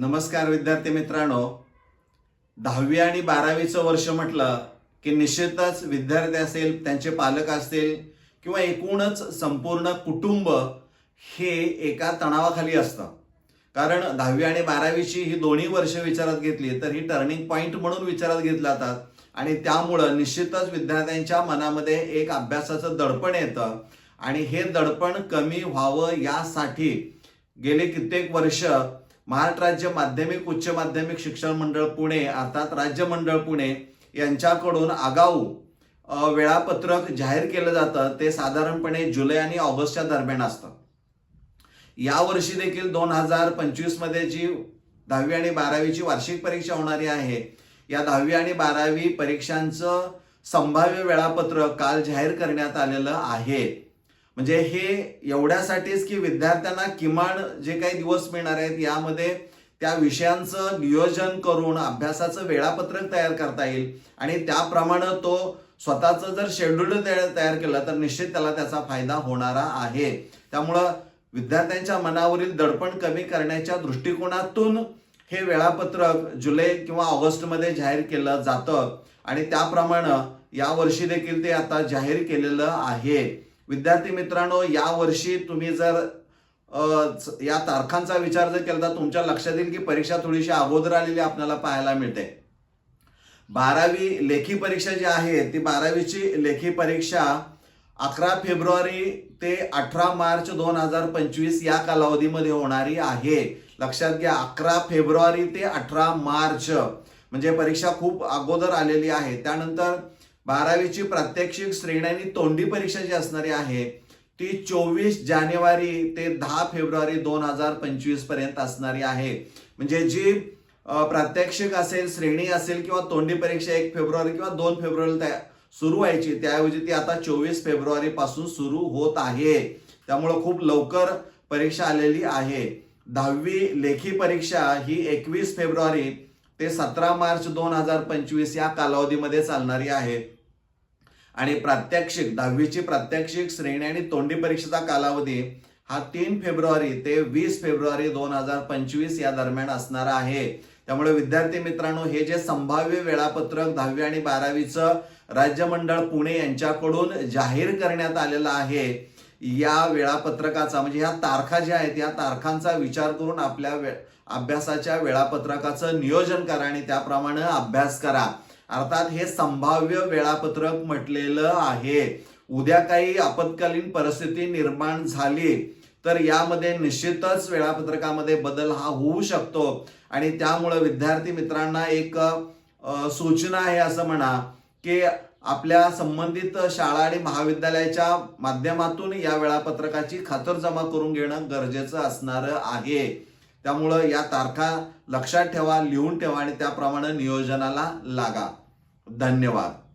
नमस्कार विद्यार्थी मित्रांनो. दहावी आणि बारावीचं वर्ष म्हटलं की निश्चितच विद्यार्थी असेल त्यांचे पालक असतील किंवा एकूणच संपूर्ण कुटुंब हे एका तणावाखाली असतं. कारण दहावी आणि बारावीची ही दोन्ही वर्ष विचारात घेतली तर ही टर्निंग पॉईंट म्हणून विचारात घेतला जातात. आणि त्यामुळं निश्चितच विद्यार्थ्यांच्या मनामध्ये एक अभ्यासाचं दडपण येतं. आणि हे दडपण कमी व्हावं यासाठी गेले कित्येक वर्ष महाराष्ट्र राज्य माध्यमिक उच्च माध्यमिक शिक्षण मंडळ पुणे अर्थात राज्य मंडळ पुणे यांच्याकडून आगाऊ वेळापत्रक जाहीर केलं जातं. ते साधारणपणे जुलै आणि ऑगस्टच्या दरम्यान असतं. या वर्षी देखील दोन हजार पंचवीसमध्ये जी दहावी आणि बारावीची वार्षिक परीक्षा होणारी आहे या दहावी आणि बारावी परीक्षांचं संभाव्य वेळापत्रक काल जाहीर करण्यात आलेलं आहे. म्हणजे हे एवढ्यासाठीच की विद्यार्थ्यांना किमान जे काही दिवस मिळणार आहेत यामध्ये त्या विषयांचं नियोजन करून अभ्यासाचं वेळापत्रक तयार करता येईल. आणि त्याप्रमाणे तो स्वतःचं जर शेड्यूल तयार केलं तर निश्चित त्याला त्याचा फायदा होणारा आहे. त्यामुळं विद्यार्थ्यांच्या मनावरील दडपण कमी करण्याच्या दृष्टिकोनातून हे वेळापत्रक जुलै किंवा ऑगस्टमध्ये जाहीर केलं जातं. आणि त्याप्रमाणे यावर्षी देखील ते आता जाहीर केलेलं आहे. विद्यार्थी मित्रांनो यावर्षी तुम्ही जर या तारखांचा विचार जर केला तर तुमच्या लक्षात येईल की परीक्षा थोडीशी अगोदर आलेली आपल्याला पाहायला मिळते. बारावी लेखी परीक्षा जी आहे ती बारावीची लेखी परीक्षा अकरा फेब्रुवारी ते अठरा मार्च दोन हजार पंचवीस या कालावधीमध्ये होणारी आहे. लक्षात घ्या अकरा फेब्रुवारी ते अठरा मार्च म्हणजे परीक्षा खूप अगोदर आलेली आहे. त्यानंतर बारावीची प्रात्यक्षिक श्रेणी आणि तोंडी परीक्षा जी असणारी आहे ती चोवीस जानेवारी ते दहा फेब्रुवारी दोन हजार पंचवीसपर्यंत असणारी आहे. म्हणजे जी प्रात्यक्षिक असेल श्रेणी असेल किंवा तोंडी परीक्षा एक फेब्रुवारी किंवा दोन फेब्रुवारी त्या सुरू व्हायची त्याऐवजी ती आता चोवीस फेब्रुवारी पासून सुरू होत आहे. त्यामुळं खूप लवकर परीक्षा आलेली आहे. दहावी लेखी परीक्षा ही एकवीस फेब्रुवारी ते सतरा मार्च दोन हजार पंचवीस या कालावधीमध्ये चालणारी आहे. आणि प्रात्यक्षिक दहावीची प्रात्यक्षिक श्रेणी आणि तोंडी परीक्षेचा कालावधी हा तीन फेब्रुवारी ते वीस फेब्रुवारी दोन हजार पंचवीस या दरम्यान असणार आहे. त्यामुळे विद्यार्थी मित्रांनो हे जे संभाव्य वेळापत्रक दहावी आणि बारावीचं राज्य मंडळ पुणे यांच्याकडून जाहीर करण्यात आलेलं आहे या वेळापत्रकाचा म्हणजे ह्या तारखा ज्या आहेत या तारखांचा विचार करून आपल्या वे अभ्यासाच्या वेळापत्रकाचं नियोजन करा आणि त्याप्रमाणे अभ्यास करा. अर्थात हे संभाव्य वेळापत्रक म्हटलेलं आहे. उद्या काही आपत्कालीन परिस्थिती निर्माण झाली तर यामध्ये निश्चितच वेळापत्रकामध्ये बदल हा होऊ शकतो. आणि त्यामुळं विद्यार्थी मित्रांना एक सूचना आहे असं म्हणा की आपल्या संबंधित शाळा आणि महाविद्यालयाच्या माध्यमातून या वेळापत्रकाची खातरजमा करून घेणं गरजेचं असणार आहे. त्यामुळं या तारखा लक्षात ठेवा लिहून ठेवा आणि त्याप्रमाणे नियोजनाला लागा. धन्यवाद.